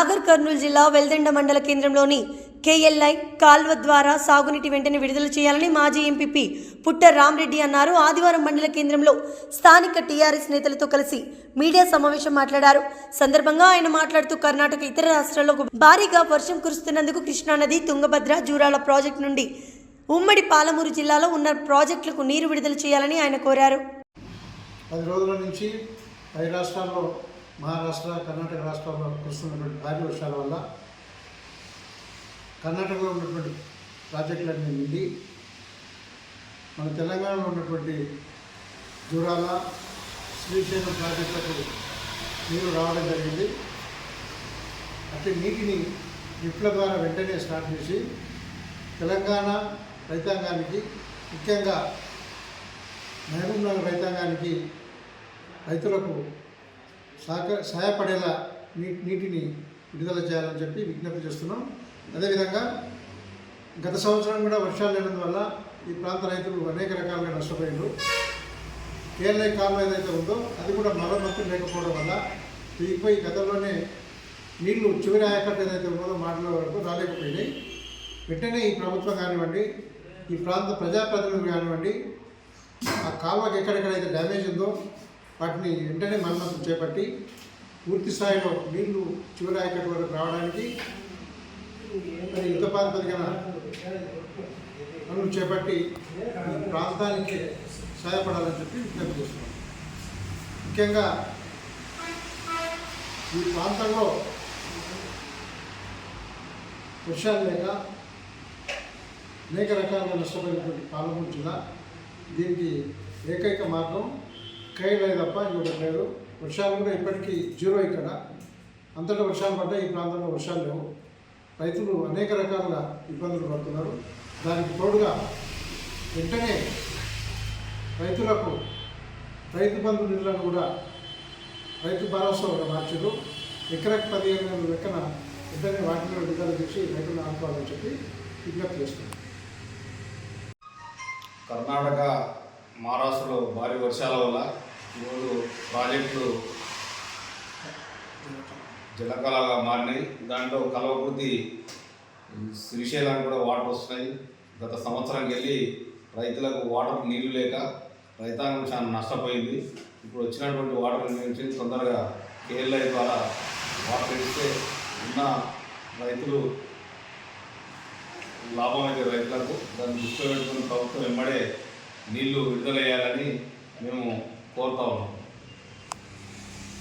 నాగర్ కర్నూలు జిల్లా వెల్దండ మండల కేంద్రంలోని కేఎల్ఐ కాల్వ ద్వారా సాగునీటి వెంటనే విడుదల చేయాలని మాజీ ఎంపీపీ పుట్ట రామరెడ్డి అన్నారు. ఆదివారం మండల కేంద్రంలో స్థానిక టీఆర్ఎస్ నేతలతో కలిసి మీడియా సమావేశం మాట్లాడారు. సందర్భంగా ఆయన మాట్లాడుతూ కర్ణాటక ఇతర రాష్ట్రాల్లో భారీగా వర్షం కురుస్తున్నందుకు కృష్ణానది తుంగభద్ర జూరాల ప్రాజెక్టు నుండి ఉమ్మడి పాలమూరు జిల్లాలో ఉన్న ప్రాజెక్టులకు నీరు విడుదల చేయాలని ఆయన కోరారు. పది రోజుల నుంచి పై రాష్ట్రాల్లో మహారాష్ట్ర కర్ణాటక రాష్ట్రాల్లో కురుస్తున్నటువంటి భారీ వర్షాల వల్ల కర్ణాటకలో ఉన్నటువంటి ప్రాజెక్టులన్నీ నిండి మన తెలంగాణలో ఉన్నటువంటి జూరాల శ్రీశైలం ప్రాజెక్టులకు నీరు రావడం జరిగింది. అట్టి నీటిని లిఫ్ట్ల ద్వారా వెంటనే స్టార్ట్ చేసి తెలంగాణ రైతాంగానికి ముఖ్యంగా మహబూబ్నగర్ రైతాంగానికి రైతులకు సహక సహాయపడేలా నీ నీటిని విడుదల చేయాలని చెప్పి విజ్ఞప్తి చేస్తున్నాం. అదేవిధంగా గత సంవత్సరం కూడా వర్షాలు లేనందువల్ల ఈ ప్రాంత రైతులు అనేక రకాలుగా నష్టపోయారు కేరళ కాలం ఏదైతే ఉందో అది కూడా మరమ్మతులు లేకపోవడం వల్ల తెగిపోయి గతంలోనే నీళ్ళు చివరి ఆయకట్టు ఏదైతే ఉన్నదో మాటల వరకు రాలేకపోయినాయి. వెంటనే ఈ ప్రభుత్వం కానివ్వండి ఈ ప్రాంత ప్రజాప్రతినిధులు కానివ్వండి ఆ కాలువకి ఎక్కడెక్కడైతే డ్యామేజ్ ఉందో వాటిని వెంటనే మరమ్మతులు చేపట్టి పూర్తి స్థాయిలో నీళ్ళు చివరి వరకు రావడానికి మరి యుద్ధ ప్రాతిపదికన పనులు చేపట్టి ప్రాంతానికి సహాయపడాలని చెప్పి విజ్ఞప్తి చేస్తున్నాం. ముఖ్యంగా ఈ ప్రాంతంలో వర్షాలు లేక అనేక రకాలుగా నష్టపోయినటువంటి పాలమూరు జిల్లా దీనికి ఏకైక మార్గం కైలే తప్ప ఇంకొకటి లేదు. వర్షాలు కూడా ఇప్పటికీ జీరో ఇక్కడ. అంతటా వర్షాలు పడ్డాయి ఈ ప్రాంతంలో వర్షాలు లేవు. రైతులు అనేక రకాలుగా ఇబ్బందులు పడుతున్నారు. దానికి తోడుగా వెంటనే రైతులకు రైతు బంధు నిధులను కూడా రైతు భరోసా మార్చారు. ఎకరాకి పదిహేను వేల లెక్కన వెంటనే వాటిలో విడుదల చేసి రైతులను ఆదుకోవాలని చెప్పి విజ్ఞప్తి చేస్తున్నారు. కర్ణాటక మహారాష్ట్రలో భారీ వర్షాల వల్ల ఈరోజు ప్రాజెక్టులు జలకళగా మారినాయి. దాంట్లో కలవకృతి శ్రీశైలానికి కూడా వాటర్ వస్తున్నాయి. గత సంవత్సరానికి వెళ్ళి రైతులకు వాటర్ నీళ్ళు లేక రైతాంగం చాలా నష్టపోయింది. ఇప్పుడు వచ్చినటువంటి వాటర్ నుంచి తొందరగా కేఎల్ఐ ద్వారా వాటర్ ఇస్తే ఉన్న రైతులు లాభం అయితే రైతులకు. దాన్ని దృష్టిలో పెట్టుకుని ప్రభుత్వం వెంబడే నీళ్ళు విడుదలయ్యాలని మేము కోరుతా ఉన్నాం.